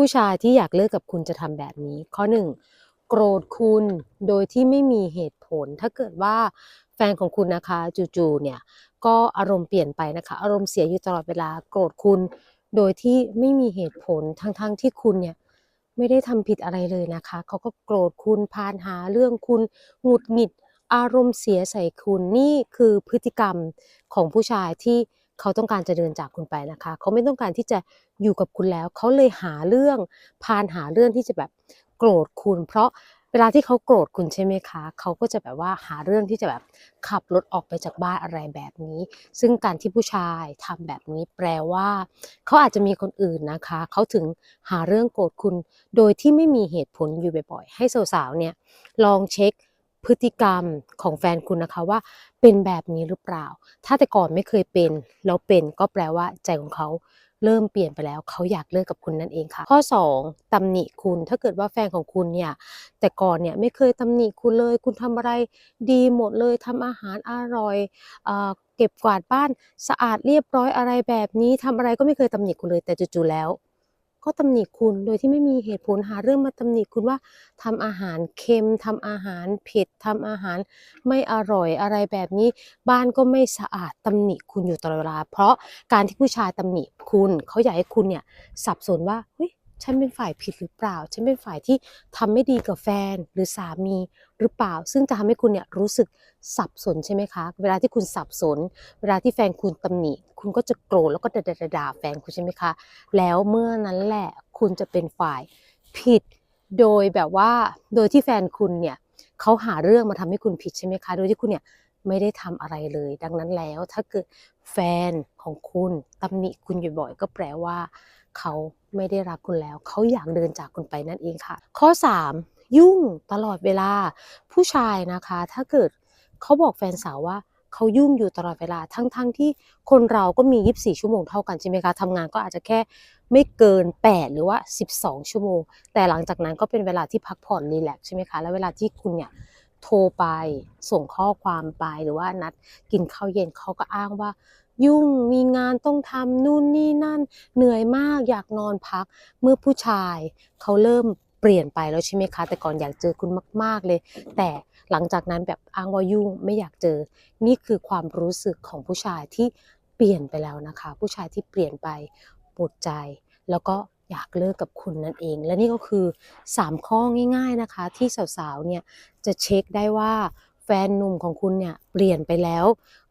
ผู้ชายที่อยากเลิกกับคุณจะทำแบบนี้ ข้อหนึ่งโกรธคุณโดยที่ไม่มีเหตุผล ถ้าเกิดว่าแฟนของคุณนะคะจู่ๆเนี่ยก็อารมณ์เปลี่ยนไปนะคะ อารมณ์เสียอยู่ตลอดเวลาโกรธคุณโดยที่ไม่มีเหตุผลทั้งๆที่คุณเนี่ยไม่ได้ทำผิดอะไรเลยนะคะเขาก็โกรธคุณพานหาเรื่องคุณหงุดหงิดอารมณ์เสียใส่คุณนี่คือพฤติกรรมของผู้ชายที่ เขาต้องการจะเดินจากคุณไปนะคะ เขาไม่ต้องการที่จะอยู่กับคุณแล้ว เขาเลยหาเรื่องพานหาเรื่องที่จะแบบโกรธคุณ เพราะเวลาที่เขาโกรธคุณใช่ไหมคะ เขาก็จะแบบว่าหาเรื่องที่จะแบบขับรถออกไปจากบ้านอะไรแบบนี้ ซึ่งการที่ผู้ชายทำแบบนี้แปลว่า เขาอาจจะมีคนอื่นนะคะ เขาถึงหาเรื่องโกรธคุณ โดยที่ไม่มีเหตุผลอยู่บ่อยๆ ให้สาวๆเนี่ยลองเช็ค พฤติกรรมของแฟนคุณนะคะว่าเป็นแบบนี้หรือเปล่า ถ้าแต่ก่อนไม่เคยเป็นแล้วเป็นก็แปลว่าใจของเขาเริ่มเปลี่ยนไปแล้วเขาอยากเลิกกับคุณนั่นเองค่ะ ข้อ 2ตำหนิคุณถ้าเกิดว่าแฟนของคุณเนี่ยแต่ก่อนเนี่ยไม่เคยตำหนิคุณเลย คุณทำอะไรดีหมดเลยทำอาหารอร่อยเอเก็บกวาดบ้านสะอาดเรียบร้อยอะไรแบบนี้ทำอะไรก็ไม่เคยตำหนิคุณเลยแต่จู่ๆแล้ว ก็ตำหนิคุณโดยที่ไม่มีเหตุผลหาเรื่องมาตำหนิคุณว่าทำอาหารเค็มทำอาหารเผ็ดทำอาหารไม่อร่อยอะไรแบบนี้ บ้านก็ไม่สะอาดตำหนิคุณอยู่ตลอดเวลา เพราะการที่ผู้ชายตำหนิคุณเขาอยากให้คุณเนี่ยสับสนว่าเฮ้ย ฉันเป็นฝ่ายผิดหรือเปล่า ฉันเป็นฝ่ายที่ทำไม่ดีกับแฟนหรือสามีหรือเปล่า ซึ่งจะทำให้คุณเนี่ยรู้สึกสับสนใช่ไหมคะ เวลาที่คุณสับสน เวลาที่แฟนคุณตำหนิ คุณก็จะโกรธแล้วก็ด่าด่าๆแฟนคุณใช่ไหมคะ แล้วเมื่อนั้นแหละคุณจะเป็นฝ่ายผิด โดยแบบว่า โดยที่แฟนคุณเนี่ยเขาหาเรื่องมาทำให้คุณผิดใช่ไหมคะ โดยที่คุณเนี่ยไม่ได้ทำอะไรเลย ดังนั้นแล้วถ้าเกิดแฟนของคุณตำหนิคุณอยู่บ่อยก็แปลว่า เขาไม่ได้รักคุณแล้ว เขาอยากเดินจากคุณไปนั่นเองค่ะ ข้อ 3 ยุ่งตลอดเวลาผู้ชายนะคะ ถ้าเกิดเขาบอกแฟนสาวว่าเขายุ่งอยู่ตลอดเวลาทั้งๆทที่คนเราก็มี 24 ชั่วโมงเท่ากันใช่ไหมคะทำงานก็อาจจะแค่ไม่เกิน 8 หรือว่า 12 ชั่วโมง แต่หลังจากนั้นก็เป็นเวลาที่พักผ่อนรีแลกใช่ไหมคะ แล้วเวลาที่คุณเนี่ยโทรไปส่งข้อความไปหรือว่านัดกินข้าวเย็นเขาก็อ้างว่า ยุ่งมีงานต้องทำนู่นนี่นั่น เหนื่อยมากอยากนอนพัก เมื่อผู้ชายเขาเริ่มเปลี่ยนไปแล้วใช่ไหมคะ แต่ก่อนอยากเจอคุณมาก ๆเลย แต่หลังจากนั้นแบบอ้างว่ายุ่งไม่อยากเจอ นี่คือความรู้สึกของผู้ชายที่เปลี่ยนไปแล้วนะคะ ผู้ชายที่เปลี่ยนไปปวดใจแล้วก็อยากเลิกกับคุณนั่นเอง และนี่ก็คือ 3 ข้อง่าย ๆนะคะ ที่สาวๆเนี่ยจะเช็คได้ว่า แฟนหนุ่มของคุณเนี่ยเปลี่ยนไปแล้ว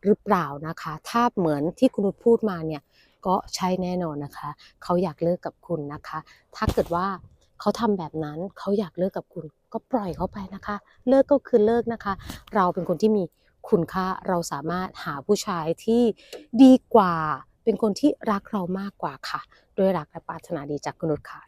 หรือเปล่านะคะ ถ้าเหมือนที่คุณนุชพูดมาเนี่ยก็ใช่แน่นอนนะคะ เขาอยากเลิกกับคุณนะคะ ถ้าเกิดว่าเขาทำแบบนั้นเขาอยากเลิกกับคุณ ก็ปล่อยเขาไปนะคะ เลิกก็คือเลิกนะคะ เราเป็นคนที่มีคุณค่าเราสามารถหาผู้ชายที่ดีกว่า เป็นคนที่รักเรามากกว่าค่ะ ด้วยรักและปรารถนาดีจากคุณนุชค่ะ